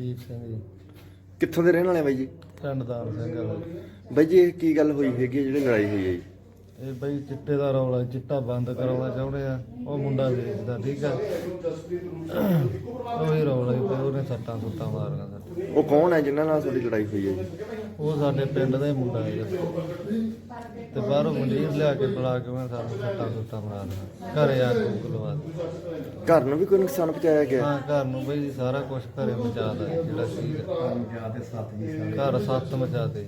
ਦਲੀਪ ਸਿੰਘ ਜੀ। ਕਿੱਥੋਂ ਦੇ ਰਹਿਣ ਵਾਲੇ ਆ ਬਾਈ ਜੀ? ਦਾਨ ਸਿੰਘ ਆ ਬਾਈ। ਬਾਈ ਜੀ ਇਹ ਕੀ ਗੱਲ ਹੋਈ ਹੈਗੀ ਹੈ ਜਿਹੜੀ ਲੜਾਈ ਹੋਈ ਹੈ ਜੀ? ਇਹ ਬਈ ਚਿੱਟੇ ਦਾ ਰੌਲਾ ਚਿੱਟਾ ਬੰਦ ਕਰਾਉਣਾ ਚਾਹੁੰਦੇ ਆ। ਉਹ ਮੁੰਡਾ ਵੇਚਦਾ ਠੀਕ ਆ। ਉਹੀ ਰੌਲਾ ਹੀ ਪਿਆ ਉਹਨੇ ਸੱਟਾਂ ਸੁੱਟਾਂ ਮਾਰੀਆਂ ਸਾਡੇ ਉਹ ਕੌਣ ਹੈ ਜਿਨ੍ਹਾਂ ਨਾਲ ਤੁਹਾਡੀ ਲੜਾਈ ਹੋਈ ਹੈ ਜੀ? ਉਹ ਸਾਡੇ ਪਿੰਡ ਦਾ ਹੀ ਮੁੰਡਾ ਹੈ ਤੇ ਬਾਹਰੋਂ ਮੁੰਡੀਰ ਲਿਆ ਕੇ ਬੁਲਾ ਕੇ ਮੈਂ ਸਾਨੂੰ ਸੱਟਾਂ ਸੁੱਟਾਂ ਮਾਰ ਦਿੱਤਾ ਘਰੇ ਆ ਕੇ ਗੁਲਵਾ ਘਰ ਨੂੰ ਵੀ ਕੋਈ ਨੁਕਸਾਨ ਪਹੁੰਚਾਇਆ ਗਿਆ? ਹਾਂ ਘਰ ਨੂੰ ਬਈ ਜੀ ਸਾਰਾ ਕੁਝ ਘਰੇ ਮਚਾਦਾ ਜਿਹੜਾ ਸੀ। ਘਰ ਸੱਤ ਮਚਾਦੇ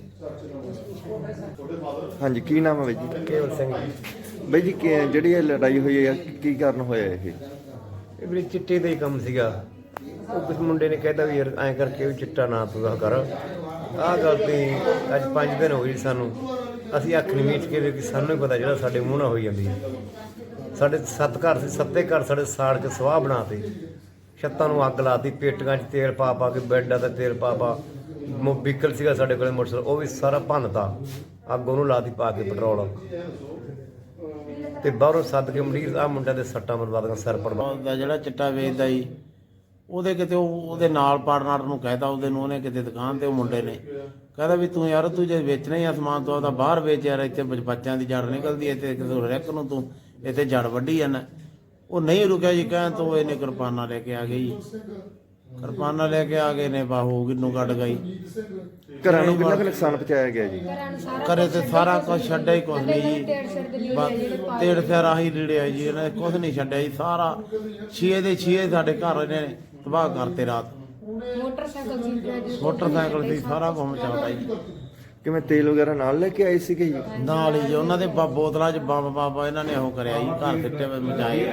ਹਾਂਜੀ ਕੀ ਨਾਮ ਹੈ ਬਾਈ ਜੀ? ਕੇਵਲ ਸਿੰਘ ਬਾਈ ਜੀ ਕੀ- ਜਿਹੜੀ ਇਹ ਲੜਾਈ ਹੋਈ ਹੈ ਕੀ ਕਾਰਨ ਹੋਇਆ ਇਹ? ਇਹ ਵੀ ਚਿੱਟੇ ਦਾ ਹੀ ਕੰਮ ਸੀਗਾ। ਉਹ ਕਿਸ ਮੁੰਡੇ ਨੇ ਕਹਿਤਾ ਵੀ ਯਾਰ ਐਂ ਕਰਕੇ ਵੀ ਚਿੱਟਾ ਨਾ ਤੂੰ ਆਹ ਕਰ। ਆਹ ਗੱਲ ਤੇ ਅੱਜ 5 ਦਿਨ ਹੋ ਗਏ ਸਾਨੂੰ। ਅਸੀਂ ਅੱਖ ਨਹੀਂ ਮੀਚ ਕੇ ਵੀ ਸਾਨੂੰ ਹੀ ਪਤਾ ਜਿਹੜਾ ਸਾਡੇ ਮੂੰਹ ਨਾਲ ਹੋਈ ਜਾਂਦੀ ਹੈ ਸਾਡੇ ਸੱਤ ਘਰ ਸੀ, ਸੱਤੇ ਘਰ ਸਾਡੇ ਸਾੜ ਕੇ ਸਵਾਹ ਬਣਾਤੇ ਛੱਤਾਂ ਨੂੰ ਅੱਗ ਲਾਤੀ, ਪੇਟੀਆਂ 'ਚ ਤੇਲ ਪਾ ਪਾ ਕੇ, ਬੈੱਡਾਂ ਤੇ ਤੇਲ ਪਾ ਪਾ। ਮੋ ਸੀਗਾ ਸਾਡੇ ਕੋਲੇ ਮੋਟਰਸਾਈਕਲ, ਉਹ ਵੀ ਸਾਰਾ ਭੰਨਤਾ ਅੱਗ ਉਹਨੂੰ ਲਾਤੀ ਪਾ ਕੇ ਪੈਟਰੋਲ। ਤੇ ਬਾਹਰੋਂ ਸੱਦ ਕੇ ਮਰੀਜ਼ ਆ ਮੁੰਡਿਆਂ ਦੇ ਸੱਟਾਂ ਬਰਬਾਦੀਆਂ ਸਿਰ ਪੜਵਾ ਦਾ ਜਿਹੜਾ ਚਿੱਟਾ ਵੇਚਦਾ ਜੀ ਉਹਦੇ ਕਿਤੇ ਉਹ ਉਹਦੇ ਨਾਲ ਪਾਰਟਨਰ ਨੂੰ ਕਹਿਤਾ ਉਹਦੇ ਨੂੰ ਉਹਨੇ ਕਿਤੇ ਦੁਕਾਨ ਤੇ ਉਹ ਮੁੰਡੇ ਨੇ। ਕਹਿੰਦਾ ਵੀ ਤੂੰ ਯਾਰ ਤੂੰ ਜੇ ਵੇਚਣਾ ਹੀ ਆ ਸਮਾਨ ਤੋਂ ਉਹਦਾ ਬਾਹਰ ਵੇਚ ਯਾਰ ਇੱਥੇ ਬੱਚ- ਬੱਚਿਆਂ ਦੀ ਜੜ ਨਿਕਲਦੀ ਐ ਤੇ ਕਿਸੇ ਰੈਕ ਨੂੰ ਤੂੰ ਇੱਥੇ ਜੜ ਵੱਢੀ ਜਾਂਦਾ। ਉਹ ਨਹੀਂ ਰੁਕਿਆ ਜੀ ਕਹਿਣ ਤੋਂ ਇਹਨੇ ਕਿਰਪਾਨਾਂ ਲੈ ਕੇ ਆ ਗਈ ਕਿਰਪਾਨਾਂ ਲੈ ਕੇ ਆ ਗਏ ਨੇ ਬਾਹੂ ਕਿੰਨੂ ਕੱਢ ਗਈ। ਘਰਾਂ ਨੂੰ ਕਿੰਨਾ ਕੁ ਨੁਕਸਾਨ ਪਹੁੰਚਾਇਆ ਗਿਆ ਜੀ? ਕਰੇ ਤੇ ਸਾਰਾ ਕੁਝ ਛੱਡਿਆ ਹੀ ਕੁਝ ਨਹੀਂ ਜੀ। ਤੇੜ ਫਿਰ ਆਹੀ ਲੀੜਿਆ ਜੀ ਇਹਨੇ ਕੁਝ ਨਹੀਂ ਛੱਡਿਆ ਜੀ ਸਾਰਾ। ਛੀਏ ਦੇ ਛੀਏ ਸਾਡੇ ਘਰ ਨੇ ਤਬਾਹ ਕਰਤੇ ਰਾਤ। ਮੋਟਰਸਾਈਕਲ ਸੀ ਮੋਟਰਸਾਈਕਲ ਤੇ ਸਾਰਾ ਕੁਝ ਚੱਲਦਾ ਜੀ। ਕਿਵੇਂ ਤੇਲ ਵਗੈਰਾ ਨਾਲ ਲੈ ਕੇ ਆਏ ਸੀਗੇ ਜੀ? ਨਾਲ ਹੀ ਜੀ ਉਹਨਾਂ ਦੇ ਬ- ਬੋਤਲਾਂ 'ਚ ਬੰਬ ਬਾਬਾ ਇਹਨਾਂ ਨੇ ਉਹ ਕਰਿਆ ਜੀ ਘਰ ਸਿੱਟੇ ਵਿੱਚ ਮਚਾਏ।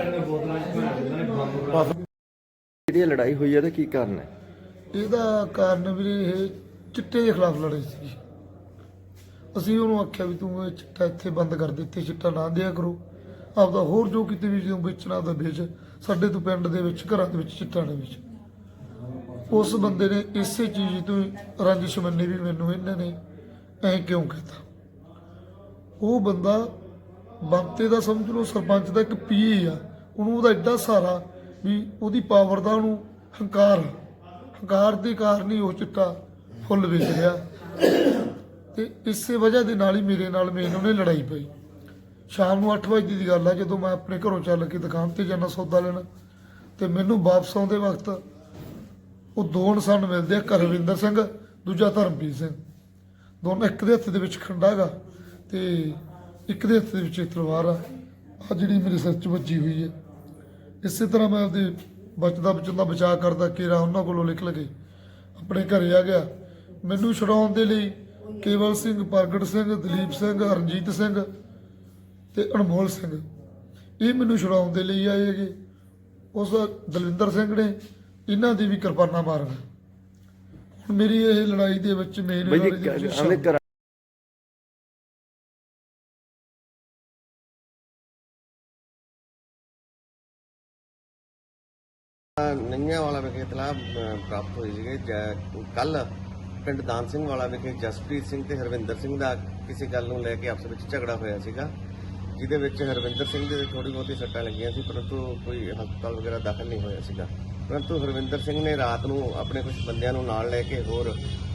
ਬਸ। ਜਿਹੜੀ ਇਹ ਲੜਾਈ ਹੋਈ ਹੈ ਇਹਦਾ ਕੀ ਕਾਰਨ ਹੈ? ਇਹਦਾ ਕਾਰਨ ਵੀ ਇਹ ਚਿੱਟੇ ਦੇ ਖਿਲਾਫ ਲੜਾਈ ਸੀ। ਅਸੀਂ ਉਹਨੂੰ ਆਖਿਆ ਵੀ ਤੂੰ ਇਹ ਚਿੱਟਾ ਇੱਥੇ ਬੰਦ ਕਰ ਦੇ ਇੱਥੇ ਚਿੱਟਾ ਨਾ ਦਿਆ ਕਰੋ। ਆਪਦਾ ਹੋਰ ਜੋ ਕਿਤੇ ਵੀ ਜਦੋਂ ਵੇਚਣਾ ਆਪਦਾ ਵੇਚ। ਸਾਡੇ ਤੋਂ ਪਿੰਡ ਦੇ ਵਿੱਚ, ਘਰਾਂ ਦੇ ਵਿੱਚ, ਚਿੱਟਾ ਨਾ ਵਿੱਚ। ਉਸ ਬੰਦੇ ਨੇ ਇਸੇ ਚੀਜ਼ ਤੋਂ ਹੀ ਰੰਜਿਸ਼ ਮੰਨੀ ਵੀ ਮੈਨੂੰ ਇਹਨਾਂ ਨੇ ਐ ਕਿਉਂ ਕੀਤਾ? ਉਹ ਬੰਦਾ ਬੰਤੇ ਦਾ ਸਮਝ ਲਓ, ਸਰਪੰਚ ਦਾ ਇੱਕ ਪੀਏ ਆ। ਉਹਨੂੰ ਉਹਦਾ ਐਡਾ ਸਹਾਰਾ ਵੀ ਉਹਦੀ ਪਾਵਰ ਦਾ ਉਹਨੂੰ ਹੰਕਾਰ ਹੰਕਾਰ ਦੇ ਕਾਰਨ ਹੀ ਉਹ ਚਿੱਟਾ ਫੁੱਲ ਵੇਚ ਰਿਹਾ। ਤੇ ਇਸੇ ਵਜ੍ਹਾ ਦੇ ਨਾਲ ਹੀ ਮੇਰੇ ਨਾਲ ਮੇਨ ਉਹਨੇ ਲੜਾਈ ਪਈ। ਸ਼ਾਮ ਨੂੰ 8 ਵਜੇ ਦੀ ਗੱਲ ਆ, ਜਦੋਂ ਮੈਂ ਆਪਣੇ ਘਰੋਂ ਚੱਲ ਕੇ ਦੁਕਾਨ ਤੇ ਜਾਣਾ ਸੌਦਾ ਲੈਣ, ਤੇ ਮੈਨੂੰ ਵਾਪਸ ਆਉਂਦੇ ਵਕਤ ਉਹ ਦੋ ਇਨਸਾਨ ਮਿਲਦੇ ਆ, ਇੱਕ ਹਰਵਿੰਦਰ ਸਿੰਘ, ਦੂਜਾ ਧਰਮਪ੍ਰੀਤ ਸਿੰਘ। ਦੋਨੋਂ ਇੱਕ ਦੇ ਹੱਥ ਦੇ ਵਿੱਚ ਖੰਡਾ ਗਾ ਤੇ ਇੱਕ ਦੇ ਹੱਥ ਦੇ ਵਿੱਚ ਤਲਵਾਰ ਆ। ਆ ਜਿਹੜੀ ਮੇਰੇ ਸਿਰ 'ਚ ਵੱਜੀ ਹੋਈ ਹੈ ਇਸੇ ਤਰ੍ਹਾਂ ਮੈਂ ਆਪਦੇ ਬਚਦਾ ਬਚਦਾ ਬਚਾਅ ਕਰਦਾ ਕੇਰਾ ਉਹਨਾਂ ਕੋਲੋਂ ਨਿਕਲ ਕੇ ਆਪਣੇ ਘਰੇ ਆ ਗਿਆ। ਮੈਨੂੰ ਛੁਡਾਉਣ ਦੇ ਲਈ ਕੇਵਲ ਸਿੰਘ, ਪ੍ਰਗਟ ਸਿੰਘ, ਦਲੀਪ ਸਿੰਘ, ਰਣਜੀਤ ਸਿੰਘ ਤੇ ਅਨਮੋਲ ਸਿੰਘ। ਇਹ ਮੈਨੂੰ ਛੁਡਾਉਣ ਦੇ ਲਈ ਆਏ ਹੈਗੇ। ਉਸ ਦਲਵਿੰਦਰ ਸਿੰਘ ਨੇ ਇਹਨਾਂ ਦੀ ਵੀ ਕਿਰਪਾਨਾ ਮਾਰਨ। ਹੁਣ ਮੇਰੀ ਇਹ ਲੜਾਈ ਦੇ ਵਿੱਚ ਮੇਨ ਨਈਆਂ ਵਾਲਾ ਵਿਖੇ ਅ, ਪ੍ਰਾਪਤ ਹੋਈ ਸੀਗੀ। ਕੱਲ ਪਿੰਡ ਦਾਨ ਸਿੰਘ ਵਾਲਾ ਵਿਖੇ ਜਸਪ੍ਰੀਤ ਸਿੰਘ ਤੇ ਹਰਵਿੰਦਰ ਸਿੰਘ ਦਾ ਕਿਸੇ ਗੱਲ ਨੂੰ ਲੈ ਕੇ ਆਪਸ ਵਿੱਚ ਝਗੜਾ ਹੋਇਆ ਸੀਗਾ। ਜਿਹਦੇ ਵਿੱਚ ਹਰਵਿੰਦਰ ਸਿੰਘ ਦੇ ਥੋੜੀ ਬਹੁਤੀ ਸੱਟਾਂ ਲੱਗੀਆਂ ਸੀ, ਪਰੰਤੂ ਕੋਈ ਹਸਪਤਾਲ ਵਗੈਰਾ ਦਾਖਲ ਨਹੀਂ ਹੋਇਆ ਸੀਗਾ। ਪਰੰਤੂ ਹਰਵਿੰਦਰ ਸਿੰਘ ਨੇ ਰਾਤ ਨੂੰ ਆਪਣੇ ਕੁਝ ਬੰਦਿਆਂ ਨੂੰ ਨਾਲ ਲੈ ਕੇ ਹੋਰ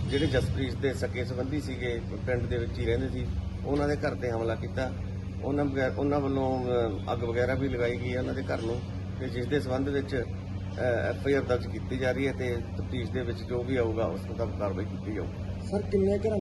ਜਿਹੜੇ ਜਸਪ੍ਰੀਤ ਦੇ ਸਕੇ ਸੰਬੰਧੀ ਸੀਗੇ, ਪਿੰਡ ਦੇ ਵਿੱਚ ਹੀ ਰਹਿੰਦੇ ਸੀ, ਉਹਨਾਂ ਦੇ ਘਰ ਤੇ ਹਮਲਾ ਕੀਤਾ। ਉਹਨਾਂ ਵਗੈ- ਉਹਨਾਂ ਵੱਲੋਂ ਅੱਗ ਵਗੈਰਾ ਵੀ ਲਗਾਈ ਗਈ ਹੈ ਉਹਨਾਂ ਦੇ ਘਰ ਨੂੰ ਤੇ ਜਿਸ ਦੇ ਸੰਬੰਧ ਵਿੱਚ ਐਫ ਆਈ ਆਰ ਦਰਜ ਕੀਤੀ ਜਾ ਰਹੀ ਹੈ ਤੇ ਤਫਤੀਸ਼ ਦੇ ਵਿੱਚ ਜੋ ਵੀ ਆਊਗਾ ਉਸ ਮੁਤਾਬਕ ਕਾਰਵਾਈ ਕੀਤੀ ਜਾਊਗੀ। ਸਰ, ਕਿੰਨੇ ਘਰਾਂ